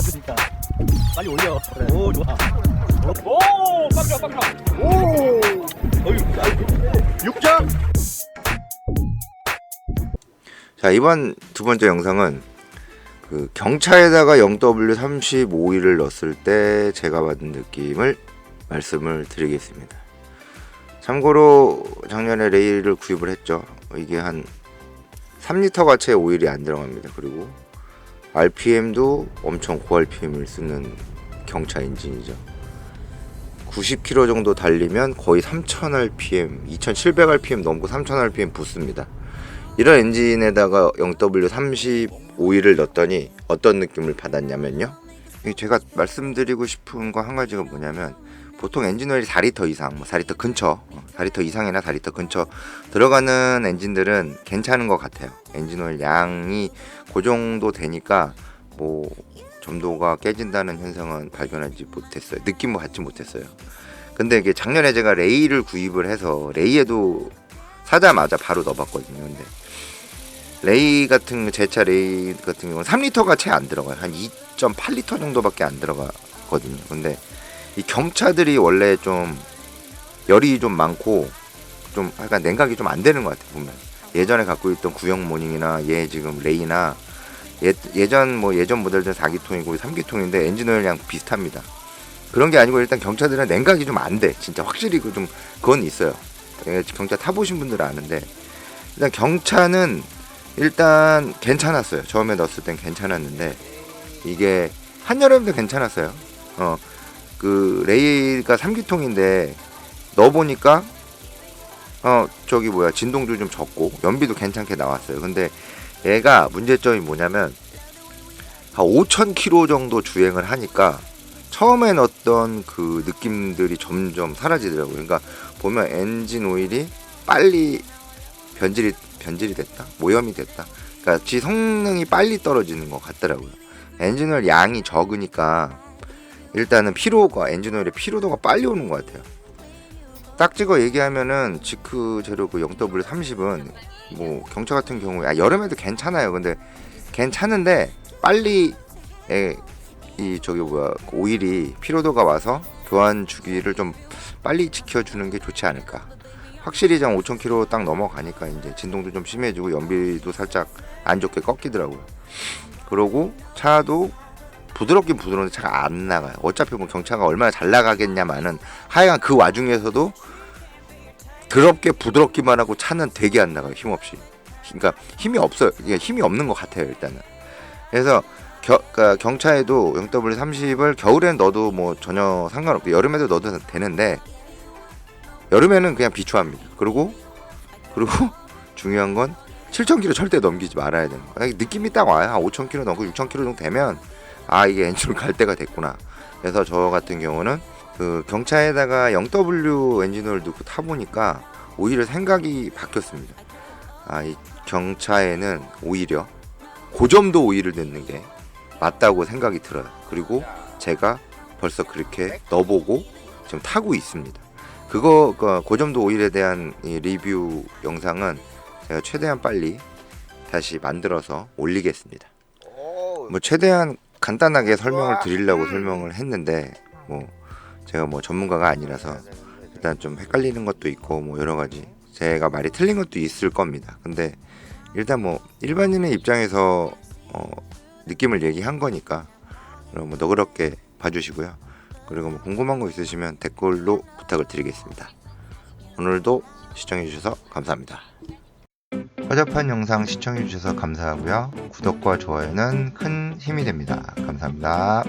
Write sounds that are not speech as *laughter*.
알았으니까 빨리 올려. 오 좋아. 오, 빡쳐, 빡쳐. 오. 어유. 육장. 자 이번 두 번째 영상은 그 경차에다가 0W35를 넣었을 때 제가 받은 느낌을 말씀을 드리겠습니다. 참고로 작년에 레일을 구입을 했죠. 이게 한 3리터 가치의 오일이 안 들어갑니다. 그리고 RPM도 엄청 고 RPM을 쓰는 경차 엔진이죠. 90km 정도 달리면 거의 3000rpm, 2700rpm 넘고 3000rpm 붙습니다. 이런 엔진에다가 0W35를 넣었더니 어떤 느낌을 받았냐면요. 이 제가 말씀드리고 싶은 거 한 가지가 뭐냐면 보통 엔진 오일이 4리터 이상, 뭐 4리터 근처, 어, 4리터 이상이나 4리터 근처 들어가는 엔진들은 괜찮은 것 같아요. 엔진 오일 양이 그 정도 되니까 뭐 점도가 깨진다는 현상은 발견하지 못했어요. 느낌 받지 못했어요. 근데 이게 작년에 제가 레이를 구입을 해서 레이에도 사자마자 바로 넣어봤거든요. 근데 레이 같은 제 차 레이 같은 경우는 3리터가 채 안 들어가요. 한 2.8리터 정도밖에 안 들어가거든요. 근데 이 경차들이 원래 좀 열이 좀 많고 좀 약간 냉각이 좀 안 되는 것 같아요. 보면 예전에 갖고 있던 구형 모닝이나 얘 지금 레이나 예, 예전 뭐 예전 모델들은 4기통이고 3기통인데 엔진 오일량 비슷합니다. 그런 게 아니고 일단 경차들은 냉각이 좀 안 돼. 진짜 확실히 그 좀 그건 있어요. 예, 경차 타보신 분들은 아는데 일단 경차는 일단 괜찮았어요. 처음에 넣었을 땐 괜찮았는데 이게 한여름도 괜찮았어요. 어 그 레이가 3기통인데 넣어 보니까 어 저기 뭐야 진동도 좀 적고 연비도 괜찮게 나왔어요. 근데 얘가 문제점이 뭐냐면 한 5,000km 정도 주행을 하니까 처음에 넣었던 그 느낌들이 점점 사라지더라고요. 그러니까 보면 엔진 오일이 빨리 변질이 변질이 됐다, 모염이 됐다. 그러니까 지 성능이 빨리 떨어지는 것 같더라고요. 엔진 오일 양이 적으니까 일단은 피로가 엔진 오일의 피로도가 빨리 오는 것 같아요. 딱 찍어 얘기하면은 지크 제로 그 0W30은 뭐 경차 같은 경우에 아, 여름에도 괜찮아요. 근데 괜찮은데 빨리 에, 이 저기 뭐야 그 오일이 피로도가 와서 교환 주기를 좀 빨리 지켜주는 게 좋지 않을까. 확실히 좀 5,000km 딱 넘어가니까 이제 진동도 좀 심해지고 연비도 살짝 안 좋게 꺾이더라고요. 그러고 차도 부드럽긴 부드러운데 차가 안 나가요. 어차피 뭐 경차가 얼마나 잘 나가겠냐마는 하여간 그 와중에서도 더럽게 부드럽기만 하고 차는 되게 안 나가요. 힘없이. 그러니까 힘이 없어요. 힘이 없는 것 같아요. 일단은. 그래서 겨, 그러니까 경차에도 0W30을 겨울엔 넣어도 뭐 전혀 상관없고 여름에도 넣어도 되는데 여름에는 그냥 비추합니다. 그리고 그리고 *laughs* 중요한 건 7,000km 절대 넘기지 말아야 되는 거예요. 느낌이 딱 와요. 한 5,000km 넘고 6,000km 정도 되면 아 이게 엔진을 갈 때가 됐구나. 그래서 저 같은 경우는 그 경차에다가 0W 엔진을 넣고 타보니까 오히려 생각이 바뀌었습니다. 아 이 경차에는 오히려 고점도 오일을 넣는 게 맞다고 생각이 들어요. 그리고 제가 벌써 그렇게 넣어보고 지금 타고 있습니다. 그거 그 고점도 오일에 대한 이 리뷰 영상은 제가 최대한 빨리 다시 만들어서 올리겠습니다. 뭐 최대한 간단하게 설명을 드리려고 설명을 했는데 뭐 제가 뭐 전문가가 아니라서 일단 좀 헷갈리는 것도 있고 뭐 여러 가지 제가 말이 틀린 것도 있을 겁니다. 근데 일단 뭐 일반인의 입장에서 어 느낌을 얘기한 거니까 그럼 뭐 너그럽게 봐주시고요. 그리고 뭐 궁금한 거 있으시면 댓글로 부탁을 드리겠습니다. 오늘도 시청해주셔서 감사합니다. 허접한 영상 시청해주셔서 감사하고요. 구독과 좋아요는 큰 힘이 됩니다. 감사합니다.